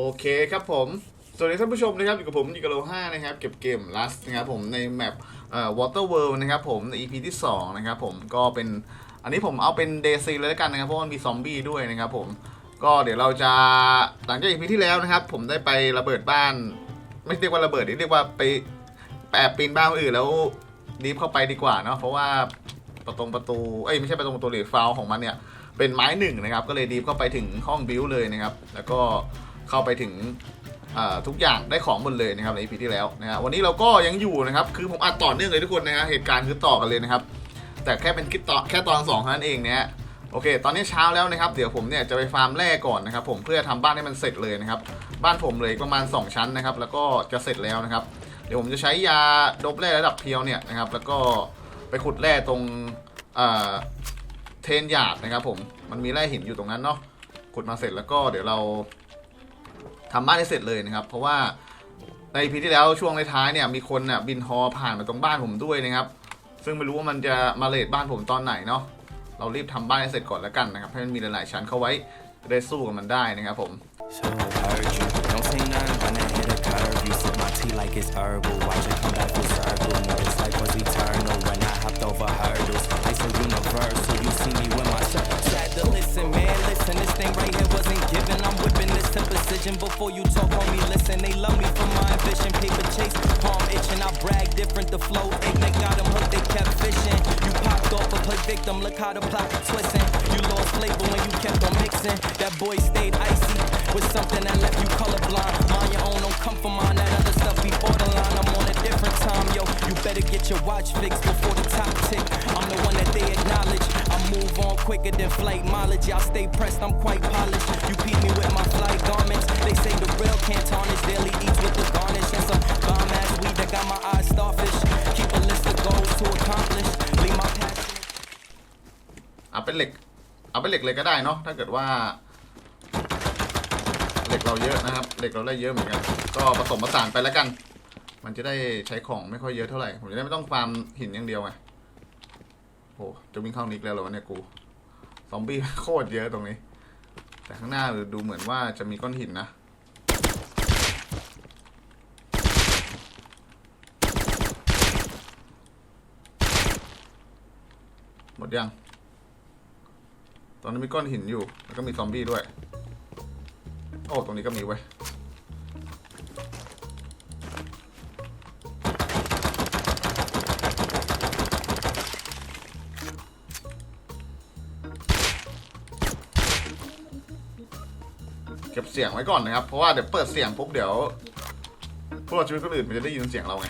โอเคครับผม สวัสดีท่านผู้ชมนะครับ อยู่กับผมอยิกโลห้านะครับ เก็บเกม Last นะครับผมในแมปเอ่อ Water World นะครับผมใน EP ที่ 2 นะครับผมก็เป็นอันนี้ผมเอาเป็น Day ซีเลยแล้วกันนะครับ เพราะมันมีซอมบี้ด้วยนะครับผมก็เดี๋ยวเราจะหลังจาก EP ที่แล้วนะครับ ผมได้ไประเบิดบ้าน ไม่เรียกว่าระเบิดเรียกว่าไปแอบปีนบ้านคนอื่นแล้วดีฟเข้าไปดีกว่าเนาะเพราะว่าประตงประตูเอ้ยไม่ใช่ประตูประตูหรือฟาวของมันเนี่ยเป็นไม้หนึ่งนะครับ ก็เลยดีฟเข้าไปถึงห้องบิวเลยนะครับ แล้วก็ เข้าไปถึงทุกอย่างได้ของหมดเลยนะครับใน EP ที่แล้วนะฮะวันนี้เราก็ยังอยู่นะครับ คือผมอัดต่อเนื่องเลยทุกคนนะฮะเหตุการณ์คือต่อกันเลยนะครับ แต่แค่เป็นคลิปต่อแค่ตอนสองเท่านั้นเองเนี่ยโอเค ตอนนี้เช้าแล้วนะครับ เดี๋ยวผมเนี่ยจะไปฟาร์มแร่ก่อนนะครับ ผมเพื่อทำบ้านให้มันเสร็จเลยนะครับ บ้านผมเลยประมาณ 2 ชั้นนะครับ แล้วก็จะเสร็จแล้วนะครับ เดี๋ยวผมจะใช้ยาดบแร่ระดับเพียวเนี่ยนะครับ แล้วก็ไปขุดแร่ตรงอ่าเทนหยาดนะครับ ผม มันมีแร่หินอยู่ตรงนั้นเนาะ ขุดมาเสร็จแล้วก็เดี๋ยวเรา ทำบ้านให้เสร็จเลยนะครับ เพราะว่าในพีที่แล้วช่วงท้ายเนี่ยมีคนน่ะบินฮอผ่านมาตรงบ้านผมด้วยนะครับ ซึ่งไม่รู้ว่ามันจะมาเลดบ้านผมตอนไหนเนาะเรารีบทำบ้านให้เสร็จก่อนแล้วกันนะครับให้มันมีหลายๆชั้นเข้าไว้จะได้สู้กับมันได้นะครับผม So heard you. Don't say precision. Before you talk, homie, listen. They love me for my ambition. Paper chase, palm itching. I brag different. The flow, they got them hooked. They kept fishing. You popped off a play victim. Look how the plot twisting. You lost flavor when you kept on mixing. That boy stayed icy with something that left you colorblind. Mind your own, don't come for mine. That other stuff be borderline. I'm on different time, yo. You better get your watch fixed before the top tick. I'm the one that they acknowledge. I move on quicker than flight mileage. Y'all stay pressed, I'm quite polished. You peep me with my flight garments. They say the real can't tarnish. Daily eats with the garnish. And some bomb ass weed that got my eyes starfish. Keep a list of goals to accomplish. Leave my passion. เอาเป็นเหล็ก เอาเป็นเหล็กเลยก็ได้เนาะ ถ้าเกิดว่า เหล็กเราเยอะนะครับ เหล็กเราได้เยอะเหมือนกัน ก็ผสมผสานไปแล้วกัน มันจะได้ใช้ของไม่ค่อยเยอะเท่าไหร่ ผมจะได้ไม่ต้องฟาร์มหินอย่างเดียวไงโอ้จะวิ่งเข้านิกแล้วเหรอวะเนี่ยกู ซอมบี้โคตรเยอะตรงนี้ แต่ข้างหน้าดูเหมือนว่าจะมีก้อนหินนะหมดยัง ตอนนี้มีก้อนหินอยู่ แล้วก็มีซอมบี้ด้วย โอ้ ตรงนี้ก็มีไว้ ก็บเสียงไว้ก่อนนะครับ เพราะว่าเดี๋ยวเปิดเสียงปุ๊บเดี๋ยวพวกเราชีวิตคนอื่นมันจะได้ยินเสียงเราไง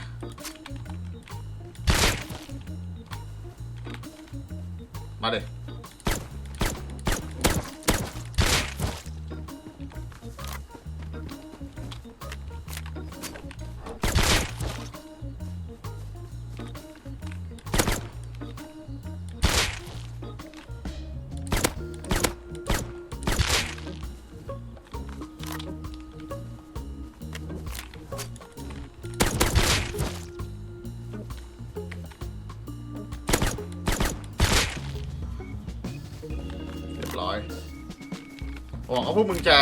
หวังว่าพวกมึงจะ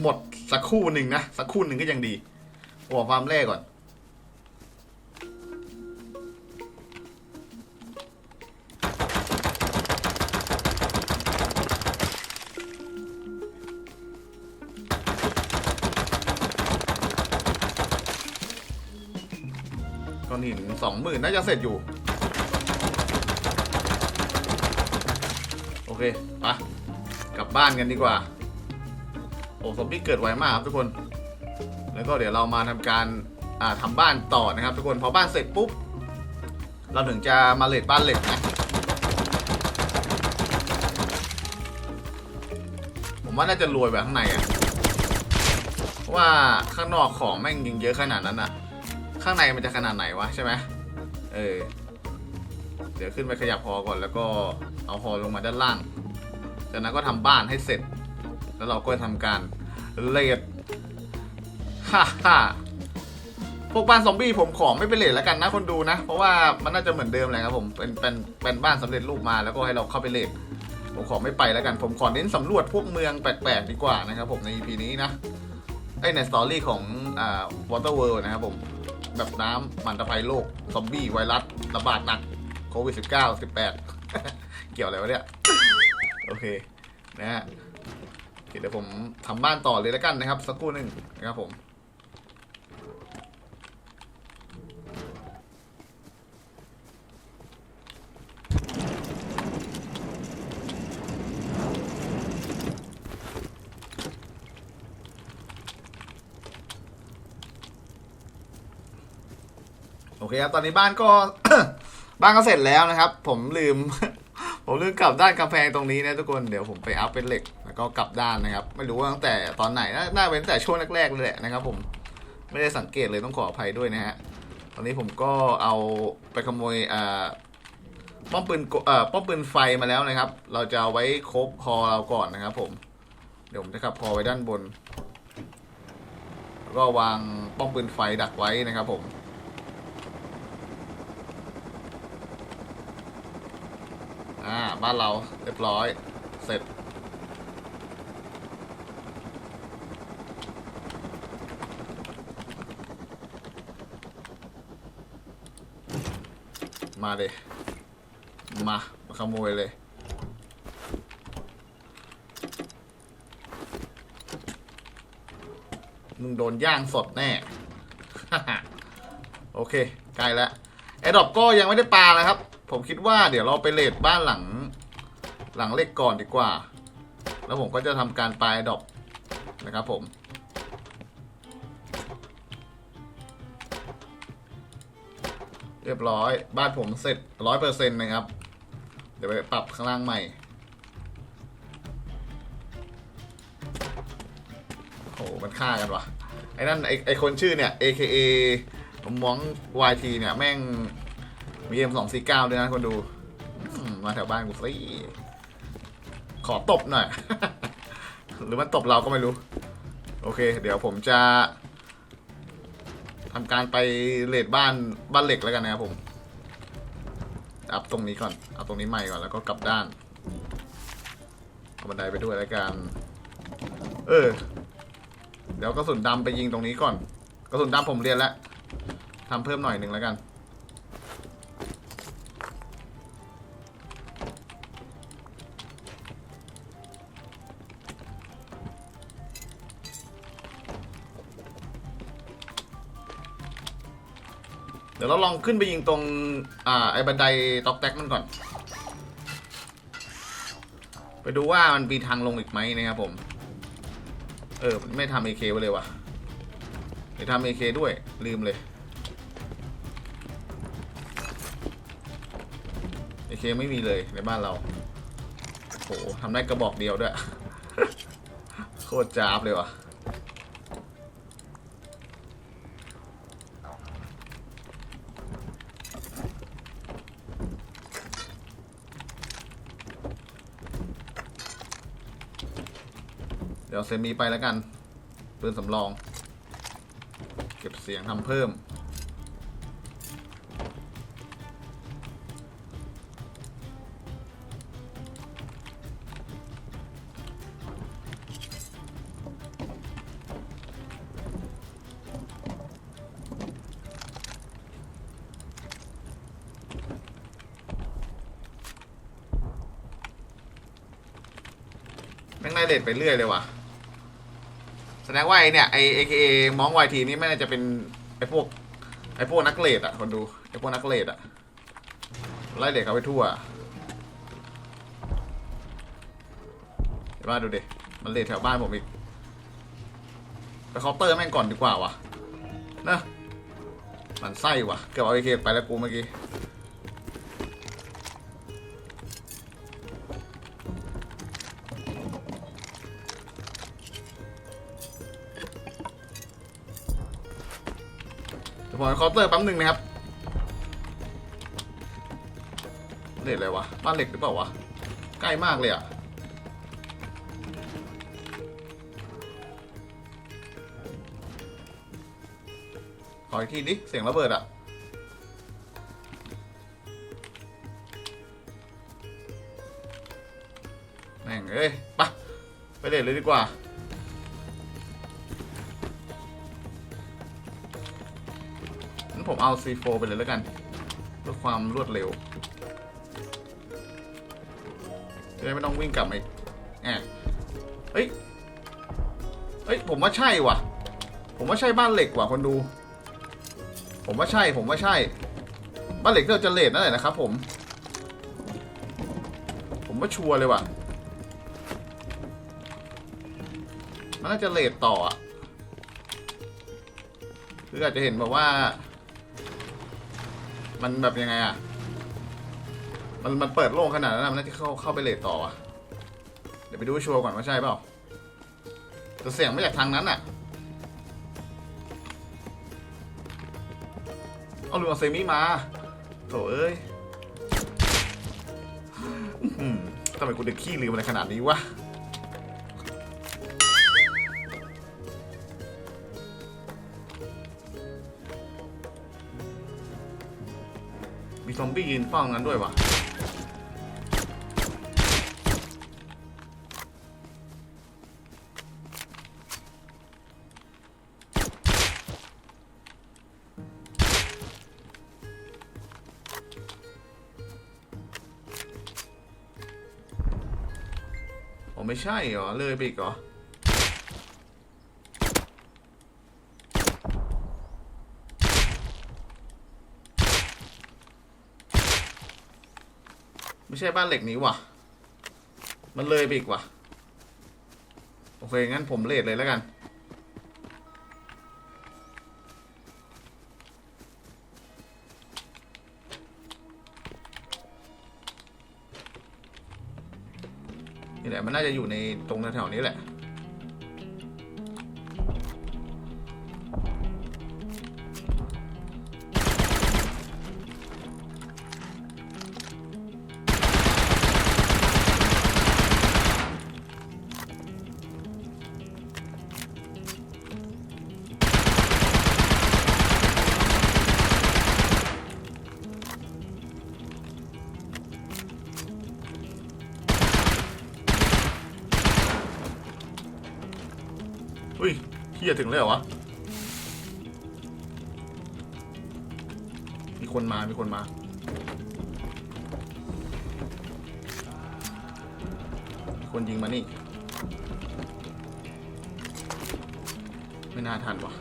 หมดสักคู่หนึ่งนะสักคู่หนึ่งก็ยังดีหวังฟาร์มแรกก่อนก้อนหินสองหมื่นน่าจะเสร็จอยู่ โอเค ไป กลับบ้านกันดีกว่า โอ้ซอมบี้เกิดไวมากครับทุกคน แล้วก็เดี๋ยวเรามาทำการอ่าทำบ้านต่อนะครับทุกคนพอบ้านเสร็จปุ๊บ เราถึงจะมาเลดบ้านเหล็กนะผมว่าน่าจะรวยแบบข้างในอะเพราะว่าข้างนอกของแม่งยิงเยอะขนาดนั้นอะข้างในมันจะขนาดไหนวะใช่ไหมเออ เดี๋ยวขึ้นไปขยับฮอก่อนแล้วก็เอาฮอลงมาด้านล่าง จากนั้นก็ทำบ้านให้เสร็จ แล้วเราก็ทำการเลดฮ่าฮ่าพวกบ้านซอมบี้ผมขอไม่เป็นเลดแล้วกันนะคนดูนะ เพราะว่ามันน่าจะเหมือนเดิมแหละครับผมเป็นเป็นเป็นบ้านสำเร็จรูปมาแล้วก็ให้เราเข้าไปเลดผมขอไม่ไปแล้วกัน ผมขอเน้นสำรวจพวกเมืองแปลกๆดีกว่านะครับผมใน EP นี้นะไอยในสตอรี่ของอ่าวอเตอร์เวิลด์นะครับผมแบบน้ำมันตะไคโลกซอมบี้ไวรัสระบาดหนักโควิด19 18 เกี่ยวอะไรวะเนี่ย โอเคนะฮะ เคเดี๋ยวผมทำบ้านต่อเลยแล้วกันนะครับ สักครู่หนึ่งนะครับผมโอเคครับ ตอนนี้บ้านก็ บ้านก็เสร็จแล้วนะครับ ผมลืม ผมลืมกลับด้านกำแพงตรงนี้นะทุกคนเดี๋ยวผมไปอัพเป็นเหล็กแล้วก็กลับด้านนะครับ ไม่รู้ว่าตั้งแต่ตอนไหนน่าเป็นตั้งแต่ช่วงแรกๆเลยแหละนะครับ ผมไม่ได้สังเกตเลยต้องขออภัยด้วยนะฮะตอนนี้ผมก็เอาไปขโมยอ่าป้อมปืนเอ่อป้อมปืนไฟมาแล้วนะครับ เราจะเอาไว้ครบพอเราก่อนนะครับ ผม เดี๋ยวผมจะขับพอไว้ด้านบน แล้วก็วางป้อมปืนไฟดักไว้นะครับ ผม อ่า บ้านเราเรียบร้อย เสร็จ มาเลยมา มาขโมยเลยมึงโดนย่างสดแน่ โอเคใกล้แล้วแอดดอปก็ยังไม่ได้ปลานะครับ ผมคิดว่าเดี๋ยวเราไปเลดบ้านหลัง หลังเล็กก่อนดีกว่า แล้วผมก็จะทำการปลาแอดอปนะครับผมเรียบร้อย บ้านผมเสร็จร้อยเปอร์เซ็นต์นะครับ เดี๋ยวไปปรับข้างล่างใหม่ โห มันฆ่ากันวะไอ้นั่นไอ้ไอ้คนชื่อเนี่ย AKA มอง YT เนี่ย แม่ง มี M249 ด้วยนะคนดูมาแถวบ้านกูสิขอตบหน่อย หรือมันตบเราก็ไม่รู้ โอเค เดี๋ยวผมจะทำการไปเลดบ้านบ้านเหล็กแล้วกันนะครับผม อัพตรงนี้ก่อนเอาตรงนี้ใหม่ก่อนแล้วก็กลับด้านเอาบันไดไปด้วยแล้วกัน เออ เดี๋ยวกระสุนดำไปยิงตรงนี้ก่อน กระสุนดำผมเรียนแล้วทำเพิ่มหน่อยหนึ่งแล้วกัน ดี๋ยวเราลองขึ้นไปยิงตรง อ่า ไอ้บันไดตอกแตกมันก่อน ไปดูว่ามันมีทางลงอีกไหมนะครับผม เออ ไม่ทำเอเคไว้เลยว่ะไม่ทำเอเคด้วย ลืมเลยเอเคไม่มีเลยในบ้านเราโหทำได้กระบอกเดียวด้วย โคตรจ้าบเลยว่ะ ดี๋ยวเซมีไปแล้วกันปืนสำรอง เก็บเสียงทำเพิ่ม แม่งไล่เลดไปเรื่อยเลยว่ะ ดงว่าไอเนี่ยไอเอเคมองวายทีนี่ไม่น่าจะเป็นไอพวกไอพวกนักเลดอะคนดูไอพวกนักเลดอะไล่เลดเขาไปทั่วเดี๋ยวมาดูดิมันเลดแถวบ้านผมอีกไปเคาน์เตอร์แม่งก่อนดีกว่าวะนะมันไส้ว่ะเกือบเอาเอเคไปแล้วกูเมื่อกี้ ผมเอเคาน์เตอร์แป๊บหนึ่งนะครับเล็ดอะไรวะบ้านเหล็กหรือเปล่าวะใกล้มากเลยอะขออีกทีดิเสียงระเบิดอะแม่งเอ้ยไปะไปเลดเลยดีกว่า งั้นผมเอา C4 ไปเลยแล้วกัน เพื่อความรวดเร็วจะได้ไม่ต้องวิ่งกลับมาอีกแอบเฮ้ย เฮ้ย ผมว่าใช่ว่ะ ผมว่าใช่บ้านเหล็กว่ะคนดู ผมว่าใช่ ผมว่าใช่ บ้านเหล็กที่เราจะเลดนั่นแหละนะครับผม ผมว่าชัวร์เลยว่ะ มันน่าจะเลดต่ออะคืออาจจะเห็นแบบว่า มันแบบยังไงอะ มันมันเปิดโล่งขนาดนั้นอะมันน่าจะเข้าเข้าไปเลดต่ออะ เดี๋ยวไปดูชัวร์ก่อนว่าใช่เปล่าแต่เสียงไม่จากทางนั้นอะ เอาลืมเอาเซมิมาโถเอ้ยทำไมกูเด็กขี้ลืมอะไรขนาดนี้วะ มีซอมบี้ยืนเฝ้างั้นด้วยวะไม่ใช่เหรอ เลยไปอีกเหรอ ช่บ้านเหล็กนี้ว่ะ มันเลยไปอีกว่ะ โอเค งั้นผมเลทเลยแล้วกัน นี่แหละ มันน่าจะอยู่ในตรงแถวๆนี้แหละ จะถึงเลยเหรอวะ มีคนมา มีคนมา คนยิงมานี่ ไม่น่าทันวะ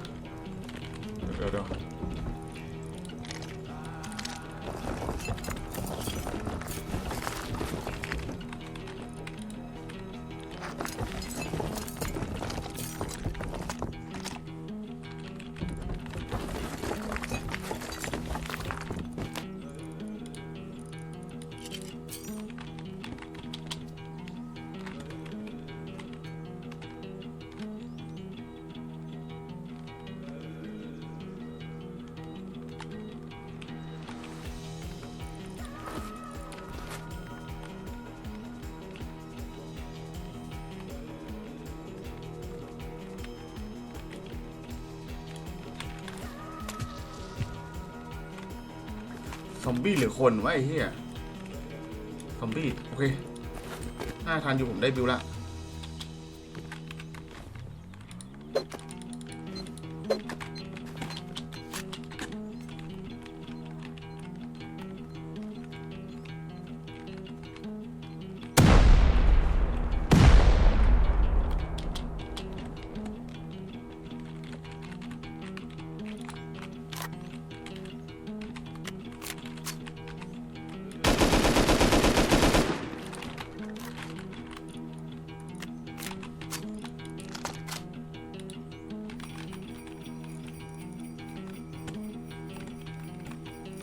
ซอมบี้หรือคนวะไอ้เหี้ยซอมบี้ โอเคน่าทานอยู่ผมได้บิวละ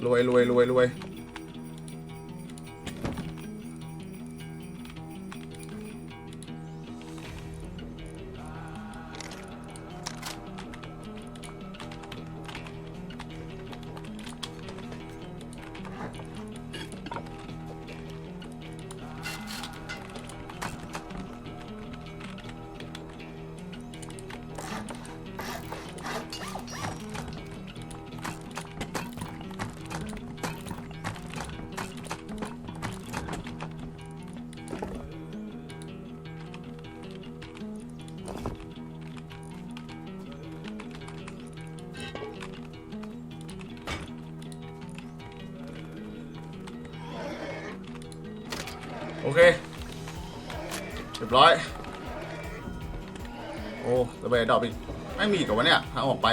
รวยรวยรวยรวย อเคเรียบร้อยโอ้ระเบิดดอกอีกไม่มีกับวะเนี่ยทางออกไป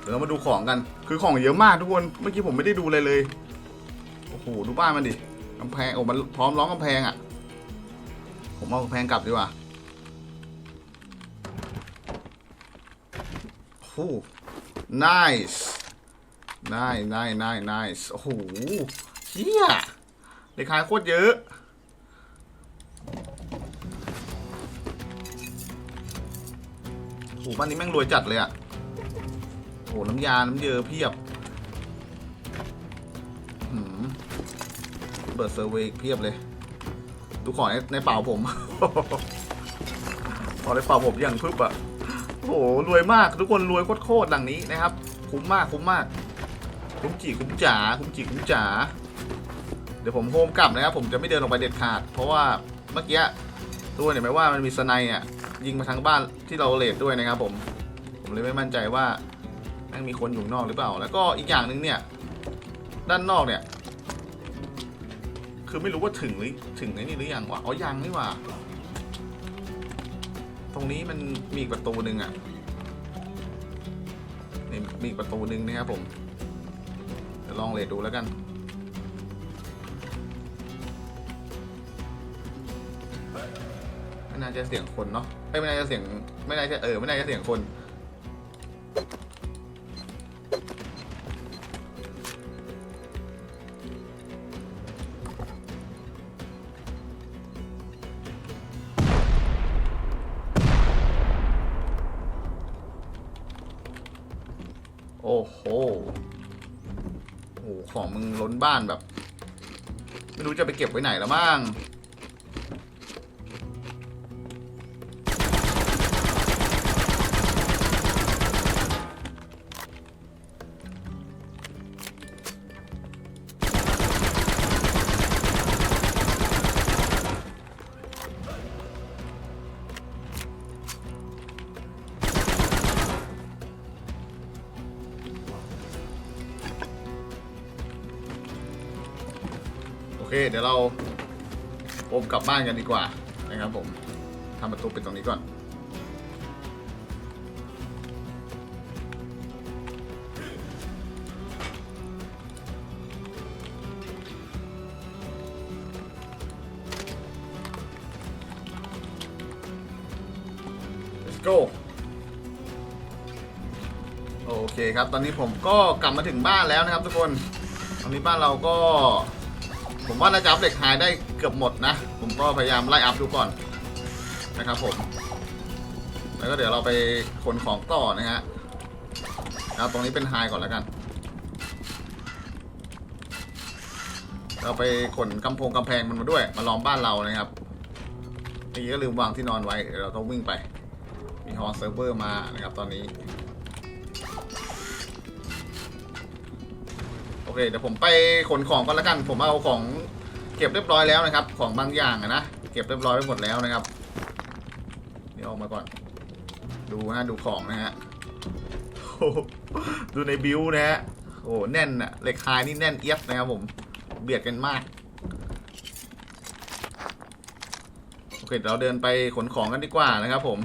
เดี๋ยวเรามาดูของกัน คือของเยอะมากทุกคน เมื่อกี้ผมไม่ได้ดูเลยเลย โอ้โห ดูบ้านมันดิกำแพง โอ้ มันพร้อมร้องกำแพงอะ ผมเอากำแพงกลับดีกว่าโอ้ โห nice nice nice nice nice โอ้โหเฮียเลขายโคตรเยอะโอ้โหบ้านนี้แม่งรวยจัดเลยอะโอ้โหน้ำยา น้ำเยอะเพียบหืมเปิดเซอร์เวย์อีกเพียบเลย ดูของในในเป่าผมของในเป่าผมอย่างพึบอะโอ้โหรวยมากทุกคนรวยโคตรๆดังนี้นะครับ คุ้มมากคุ้มมาก คุ้มจีคุ้มจ๋าคุ้มจีคุ้มจ๋าเดี๋ยวผมโฮมกลับนะครับ ผมจะไม่เดินออกไปเด็ดขาด เพราะว่าเมื่อกี้ตัวเห็นไหมว่ามันมีสไนด์อะยิงมาทางบ้านที่เราเลดด้วยนะครับ ผม ผมเลยไม่มั่นใจว่าแม่งมีคนอยู่นอกหรือเปล่า แล้วก็อีกอย่างหนึ่งเนี่ย ด้านนอกเนี่ย คือไม่รู้ว่าถึงหรือถึงไอ้นี่หรือยังวะอ๋อยังนี่ว่า ตรงนี้มันมีประตูหนึ่งอะมีประตูหนึ่งนะครับผม ยวลองเลดดูแล้วกันไม่น่าจะเสียงคนเนาะไม่น่าจะเสียงไม่น่าจะเออไม่น่าจะเสียงคน หของมึงล้นบ้านแบบ ไม่รู้จะไปเก็บไว้ไหนแล้วมั้ง มกลับบ้านกันดีกว่านะครับผมทำประตูปิดตรงนี้ก่อน let's go โอเคครับ ตอนนี้ผมก็กลับมาถึงบ้านแล้วนะครับทุกคน ตอนนี้บ้านเราก็ ผมว่าน่าจะอัพเหล็กไฮได้เกือบหมดนะ ผมก็พยายามไล่อัพดูก่อนนะครับผม แล้วก็เดี๋ยวเราไปขนของต่อนะฮะเอาตรงนี้เป็นไฮก่อนแล้วกัน เราไปขนกำโพงกำแพงมันมาด้วย มาล้อมบ้านเรานะครับนี่ก็ลืมวางที่นอนไว้เดี๋ยวเราต้องวิ่งไป มีฮอร์เซิร์ฟเวอร์มานะครับตอนนี้ เคเดี๋ยวผมไปขนของก่อนล้วกัน ผมเอาของเก็บเรียบร้อยแล้วนะครับ ของบางอย่างนะเก็บเรียบร้อยไปหมดแล้วนะครับ เดี๋ยวออกมาก่อน ดูนะดูของนะฮะโอ้โหดูในบิวนะฮะโอ้โหแน่นอะเหล็กไฮนี่แน่นเอียดนะครับผมเบียดกันมากโอเคเราเดินไปขนของกันดีกว่านะครับ ผม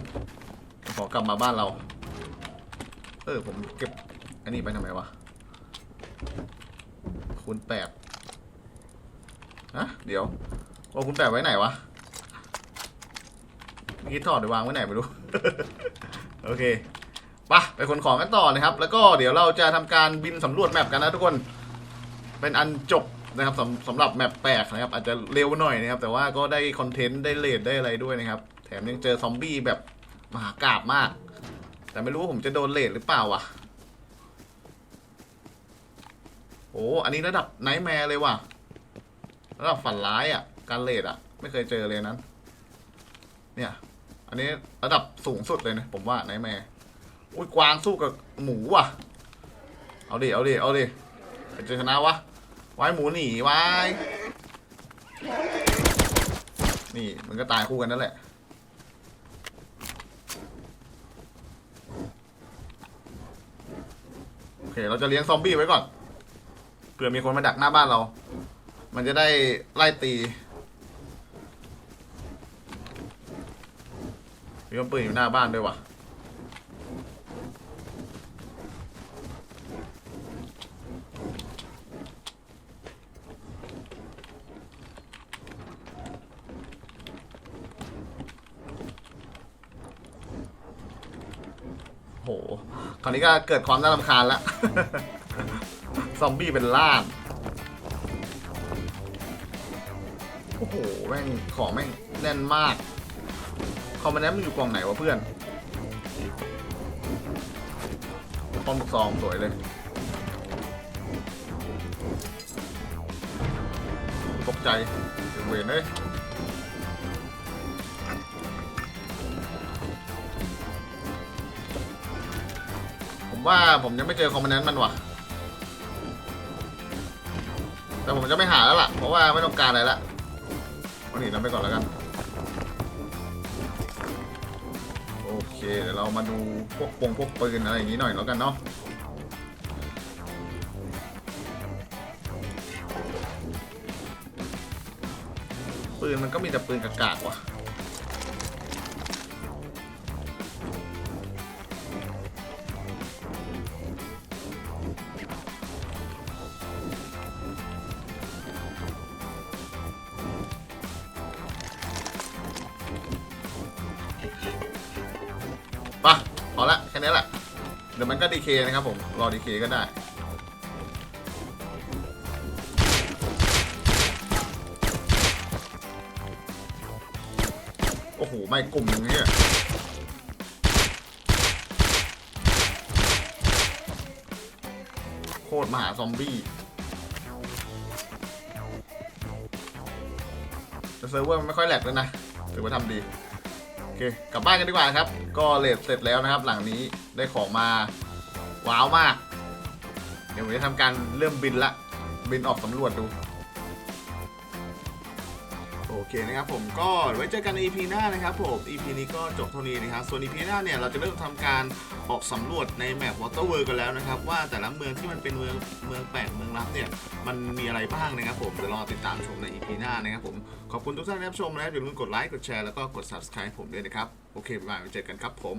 ขอกลับมาบ้านเรา เออผมเก็บอันนี้ไปทำไมวะ คูณแปดฮะเดี๋ยวโอ้คูณแปดไว้ไหนวะเมื่อกี้ถอดไปวางไว้ไหนไม่รู้ โอเคไปะไปขนของกันต่อนะครับ แล้วก็เดี๋ยวเราจะทำการบินสำรวจแมปกันนะทุกคน เป็นอันจบนะครับสำสำหรับแมปแปลกนะครับ อาจจะเร็วหน่อยนะครับ แต่ว่าก็ได้คอนเทนต์ได้เลดได้อะไรด้วยนะครับ แถมยังเจอซอมบี้แบบมหากราบมาก แต่ไม่รู้ว่าผมจะโดนเลดหรือเปล่าวะ โอ้อันนี้ระดับไนท์แมร์เลยว่ะ ระดับฝันร้ายอะ การเลดอะ ไม่เคยเจอเลยนั้น เนี่ย อันนี้ระดับสูงสุดเลยนะ ผมว่าไนท์แมร์อุ้ยกวางสู้กับหมูว่ะ เอาดิ เอาดิ เอาดิใครจะชนะวะ ไวายหมูหนีไวายนี่มันก็ตายคู่กันนั่นแหละโอเค เราจะเลี้ยงซอมบี้ไว้ก่อน ผื่อมีคนมาดักหน้าบ้านเรา มันจะได้ไล่ตีมีคนปืนอยู่หน้าบ้านด้วยวะโห คราวนี้ก็เกิดความน่ารำคาญแล้ว ซอมบี้เป็นล่านโอ้โห แม่ง ของแม่งแน่นมาก คอมมานแนนมันอยู่กล่องไหนวะเพื่อนปอมลูกซองสวยเลยตกใจเวเวนเลยผมว่าผมยังไม่เจอคอมมานแนนมันว่ะ ผมจะไม่หาแล้วล่ะ เพราะว่าไม่ต้องการอะไรละวันนี้เราไปก่อนแล้วกัน โอเคเดี๋ยวเรามาดูพวกปงพวกปืนอะไรอย่างนี้หน่อยแล้วกันเนาะปืนมันก็มีแต่ปืนกากๆว่ะ เคนะครับผม รอดีเคก็ได้ โอ้โห ไม่กลุ่มอย่างเงี้ยโคตรมหาซอมบี้แต่เซิร์ฟเวอร์มันไม่ค่อยแหลกเลยนะ ถือว่าทำดี โอเค กลับบ้านกันดีกว่าครับ ก็เลทเสร็จแล้วนะครับ หลังนี้ได้ของมา ว้าวมาก เดี๋ยวผมจะทำการเริ่มบินละ บินออกสำรวจดู โอเคนะครับผมก็ไว้เจอกันใน EP หน้านะครับผม EP นี้ก็จบเท่านี้นะครับ ส่วน EP หน้าเนี่ยเราจะเริ่มทำการออกสำรวจในแมป Water World กันแล้วนะครับ ว่าแต่ละเมืองที่มันเป็นเมืองเมืองแปลกเมืองลับเนี่ย มันมีอะไรบ้างนะครับผมเดี๋ยวรอติดตามชมใน EP หน้านะครับผม ขอบคุณทุกท่านที่รับชมนะครับอย่าลืมกดไลค์กดแชร์แล้วก็กด subscribe ผมด้วยนะครับ โอเคบ๊ายบายไว้เจอกันครับผม